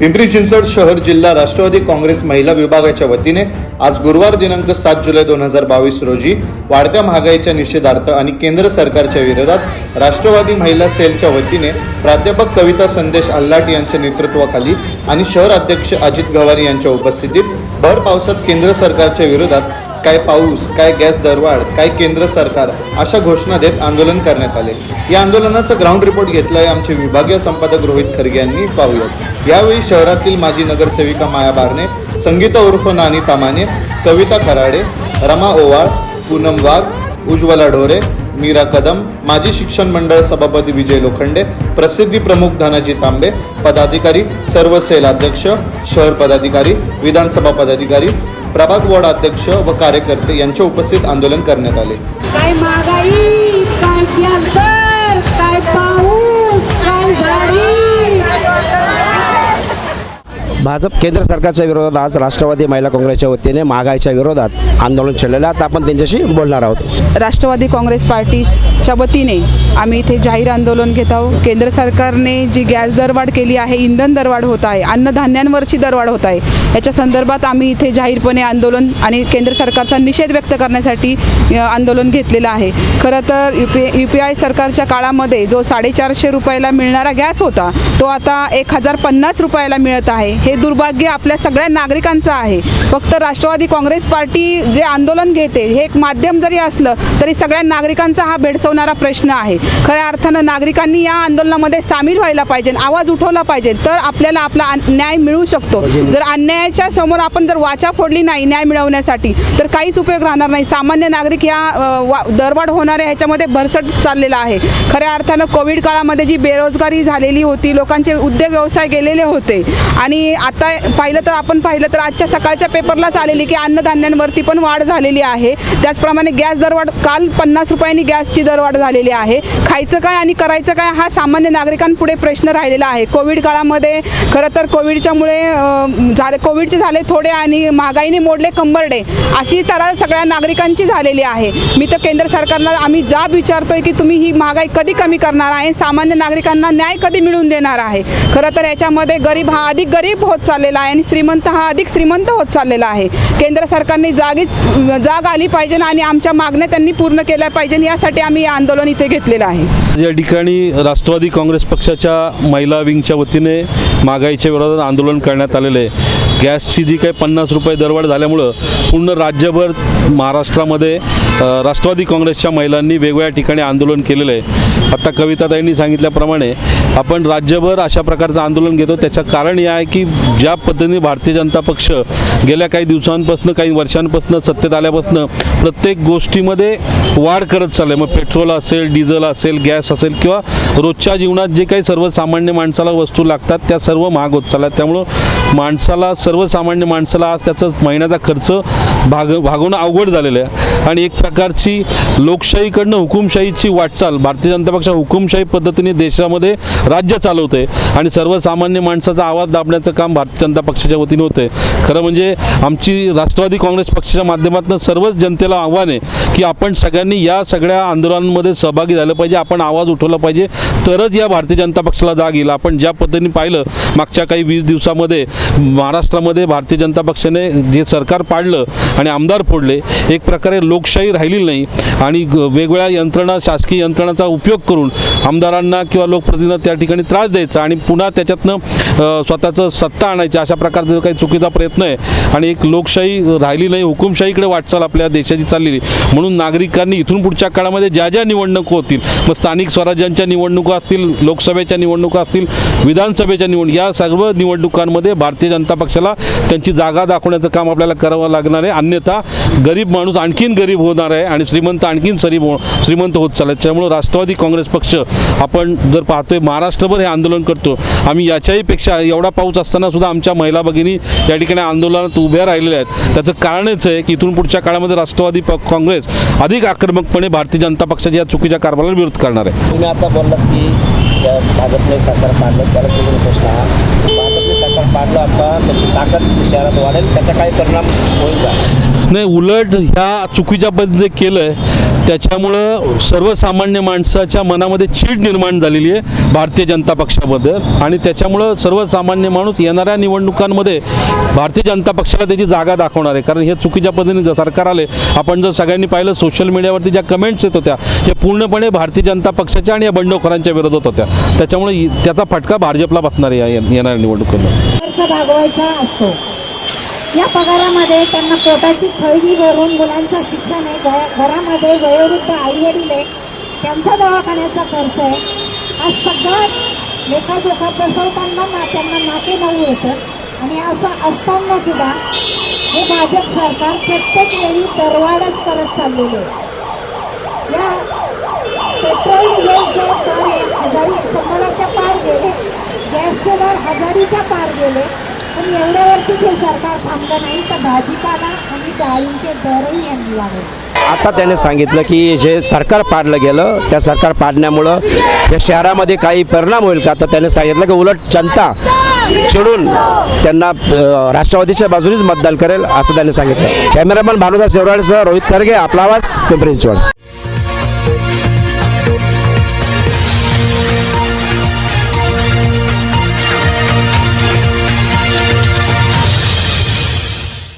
पिंपरी चिंचवड शहर जिल्हा राष्ट्रवादी काँग्रेस महिला विभागाच्या वतीने आज गुरुवार दिनांक सात जुलै दोन हजार बावीस रोजी वाढत्या महागाईच्या निषेधार्थ आणि केंद्र सरकारच्या विरोधात राष्ट्रवादी महिला सेलच्या वतीने प्राध्यापक कविता संदेश आल्लाट यांच्या नेतृत्वाखाली आणि शहर अध्यक्ष अजित गवारी यांच्या उपस्थितीत भर पावसात केंद्र सरकारच्या विरोधात काय पाऊस काय गॅस दरवाढ काय केंद्र सरकार अशा घोषणा देत आंदोलन करण्यात आले. या आंदोलनाचं ग्राउंड रिपोर्ट घेतलाय आमचे विभागीय संपादक रोहित खरगे यांनी. पाहूयात. यावेळी शहरातील माजी नगरसेविका माया बारणे संगीता उर्फ नानी तामाने कविता खराडे रमा ओवाळ पूनम वाघ उज्ज्वला ढोरे मीरा कदम माजी शिक्षण मंडळ सभापती विजय लोखंडे प्रसिद्धी प्रमुख धनाजी तांबे पदाधिकारी सर्व सेल अध्यक्ष शहर पदाधिकारी विधानसभा पदाधिकारी प्रभाग वॉर्ड अध्यक्ष व कार्यकर्ते यांच्या उपस्थित आंदोलन करण्यात आले. काय महागाई काय कॅन्सर काय पाऊस काय झाडी भाजप केंद्र सरकारच्या विरोधात आज राष्ट्रवादी महिला काँग्रेसच्या वतीने महागाईच्या विरोधात आंदोलन छेडलेलं आहे. आता आपण त्यांच्याशी बोलणार आहोत. राष्ट्रवादी काँग्रेस पार्टीच्या वतीने आम्ही इथे जाहीर आंदोलन घेत आहोत. केंद्र सरकारने जी गॅस दरवाढ केली आहे इंधन दरवाढ होत आहे अन्नधान्यांवरची दरवाढ होत आहे याच्या संदर्भात आम्ही इथे जाहीरपणे आंदोलन आणि केंद्र सरकारचा निषेध व्यक्त करण्यासाठी आंदोलन घेतलेलं आहे. खरं तर U P U P I सरकारच्या काळामध्ये जो साडेचारशे रुपयाला मिळणारा गॅस होता तो आता एक हजार पन्नास रुपयाला मिळत आहे. हे दुर्भाग्य आपल्या सगळ्या नागरिकांचं आहे. फक्त राष्ट्रवादी काँग्रेस पार्टी जे आंदोलन घेते हे एक माध्यम जरी असलं तरी सगळ्या नागरिकांचा हा भेडसवणारा प्रश्न आहे. खऱ्या अर्थानं नागरिकांनी या आंदोलनामध्ये सामील व्हायला पाहिजे आवाज उठवला पाहिजे तर आपल्याला आपला न्याय मिळू शकतो. जर अन्यायाच्या समोर आपण जर वाचा फोडली नाही न्याय मिळवण्यासाठी तर काहीच उपयोग राहणार नाही. सामान्य नागरिक या वा- दरवाढ होणाऱ्या ह्याच्यामध्ये भरसट चाललेला आहे. खऱ्या अर्थानं कोविड काळामध्ये जी बेरोजगारी झालेली होती लोकांचे उद्योग व्यवसाय गेलेले होते आणि आता पाहिलं तर आपण पाहिलं तर आजच्या सकाळच्या पेपरलाच आलेली की अन्नधान्यांवरती पण वाढ झालेली आहे. त्याचप्रमाणे गॅस दरवाढ काल पन्नास रुपयांनी गॅसची दरवाढ झालेली आहे. खायचं काय आणि करायचं काय हा सामान्य नागरिकांपुढे प्रश्न राहिलेला आहे. कोविड काळामध्ये खरं तर कोविडच्यामुळे झाले कोविडचे झाले थोडे आणि महागाईने मोडले कंबरडे अशी तरा सगळ्या नागरिकांची झालेली आहे. मी तर केंद्र सरकारला आम्ही जाब विचारतोय की तुम्ही ही महागाई कधी कमी करणार आहे सामान्य नागरिकांना न्याय कधी मिळवून देणार आहे? खरं तर याच्यामध्ये गरीब हा अधिक गरीब होत. होत चाललेला आहे आणि श्रीमंत हा अधिक श्रीमंत होत चाललेला आहे. केंद्र सरकारने जागीच जाग आली पाहिजे आणि आमच्या मागण्या त्यांनी पूर्ण केल्या पाहिजे यासाठी आम्ही आंदोलन इथे घेतलेलं आहे. या ठिकाणी राष्ट्रवादी काँग्रेस पक्षाच्या महिला विंगच्या वतीने महागाईच्या विरोधात आंदोलन करण्यात आलेलं आहे. गॅसची जी काही पन्नास रुपये दरवाढ झाल्यामुळं पूर्ण राज्यभर महाराष्ट्रामध्ये राष्ट्रवादी काँग्रेसच्या महिलांनी वेगवेगळ्या ठिकाणी आंदोलन केलेलं आहे. आता कविताताईंनी सांगितल्याप्रमाणे आपण राज्यभर अशा प्रकारचं आंदोलन घेतो. त्याचं कारण हे आहे की ज्या पद्धतीने भारतीय जनता पक्ष गेल्या काही दिवसांपासून काही वर्षांपासून सत्तेत आल्यापासून प्रत्येक गोष्टीमध्ये वाढ करत चाललं आहे मग पेट्रोल असेल डिझेल असेल गॅस असेल किंवा रोजच्या जीवनात जे काही सर्वसामान्य माणसाला वस्तू लागतात त्या सर्व महाग होत चालल्या आहेत त्यामुळं माणसाला सर्वसामान्य माणसाला आज त्याचा महिन्याचा खर्च भाग भागवणं अवघड झालेलं आहे. आणि एक प्रकारची लोकशाहीकडनं हुकुमशाहीची वाटचाल भारतीय जनता पक्ष हुकुमशाही पद्धतीने देशामध्ये राज्य चालवते आणि सर्वसामान्य माणसाचा आवाज दाबण्याचं काम भारतीय जनता पक्षाच्या वतीने होते खरं म्हणजे आमची राष्ट्रवादी काँग्रेस पक्षाच्या माध्यमातून सर्वच जनतेला आव्हान आहे की आपण सगळ्यांनी या सगळ्या आंदोलनांमध्ये सहभागी झालं पाहिजे आपण आवाज उठवला पाहिजे. तरच या भारतीय जनता पक्षाला जाग येईल. आपण ज्या पद्धतीने पाहिलं मागच्या काही वीस दिवसामध्ये महाराष्ट्रामध्ये भारतीय जनता पक्षाने जे सरकार पाडलं आणि आमदार फोडले एक प्रकारे लोकशाही राहिली नाही. आणि वेगवेगळ्या यंत्रणा शासकीय यंत्रणाचा उपयोग करून आमदारांना किंवा लोकप्रतिनिधींना त्या ठिकाणी त्रास द्यायचा आणि पुन्हा त्याच्यातनं स्वतःचं सत्ता आणायची अशा प्रकारचा जो काही चुकीचा प्रयत्न आहे. आणि एक लोकशाही राहिली नाही हुकुमशाहीकडे वाटचाल आपल्या देशाची चाललेली. म्हणून नागरिकांनी इथून पुढच्या काळामध्ये ज्या ज्या निवडणूक होतील मग स्थानिक स्वराज्यांच्या निवडणुका असतील लोकसभेच्या निवडणुका असतील विधानसभेच्या निवड या सर्व निवडणुकांमध्ये भारतीय जनता पक्षाला त्यांची जागा दाखवण्याचं काम आपल्याला करावं लागणार आहे. अन्यथा गरीब माणूस आणखीन गरीब होणार आहे आणि श्रीमंत आणखीन सरीब हो श्रीमंत होत चालत त्यामुळं राष्ट्रवादी काँग्रेस पक्ष आपण जर पाहतोय महाराष्ट्रभर हे आंदोलन करतो. आम्ही याच्याही पेक्षा एवढा पाऊस असताना सुद्धा आमच्या महिला भगिनी या ठिकाणी आंदोलनात उभ्या राहिलेल्या आहेत. त्याचं कारणच आहे की इथून पुढच्या काळामध्ये राष्ट्रवादी प- काँग्रेस अधिक आक्रमकपणे भारतीय जनता पक्षाच्या या चुकीच्या कारभाराला विरोध करणार आहे. तुम्ही आता बोललात की भाजपने सरकार पाडलं त्याला तुम्ही प्रश्न हा. भाजपने सरकार पाडलं आता त्याची ताकद शहरात वाढेल त्याचा काही परिणाम होईल का? नाही उलट ह्या चुकीच्या पद्धतीने केलं आहे त्याच्यामुळं सर्वसामान्य माणसाच्या मनामध्ये चीड निर्माण झालेली आहे भारतीय जनता पक्षाबद्दल आणि त्याच्यामुळं सर्वसामान्य माणूस येणाऱ्या निवडणुकांमध्ये भारतीय जनता पक्षाला त्याची जागा दाखवणार आहे. कारण हे चुकीच्या पद्धतीने जर सरकार आले आपण जर सगळ्यांनी पाहिलं सोशल मीडियावरती ज्या कमेंट्स येत होत्या हे पूर्णपणे भारतीय जनता पक्षाच्या आणि या बंडखोरांच्या विरोधात होत्या. त्याच्यामुळे त्याचा फटका भाजपला बसणार आहे या येणाऱ्या निवडणुकीमध्ये. भागवायचा असतो. या पगारामध्ये त्यांना पोटाची खळगी भरून मुलांचं शिक्षण आहे. घ- घरामध्ये वयोवृद्ध आईवडील आहे त्यांचा दवाखान्याचा खर्च आहे. आज सगळा लेखाजोखा बसवताना ना त्यांना नाते नऊ येतं आणि असं असताना सुद्धा हे भाजप सरकार प्रत्येक वेळी दरवाढच करत चाललेले आहे. या पेट्रोल एक हजारी शंभराच्या पार गेले. गॅसचे दर हजारीच्या पार गेले. पण एवढ्यावरती हे सरकार थांबलं नाही तर भाजीपाला आणि डाळींचे दरही यांनी वाढवले. आता त्याने सांगितलं की जे सरकार पाडलं गेलं त्या सरकार पाडण्यामुळं या शहरामध्ये काही परिणाम होईल का? तर त्याने सांगितलं की उलट जनता चिडून त्यांना राष्ट्रवादीच्या बाजूनेच मतदान करेल असं त्याने सांगितलं. कॅमेरामॅन भानुदास शेवराळसह रोहित खरगे आपला आवाज पिंपरी चिंचवड.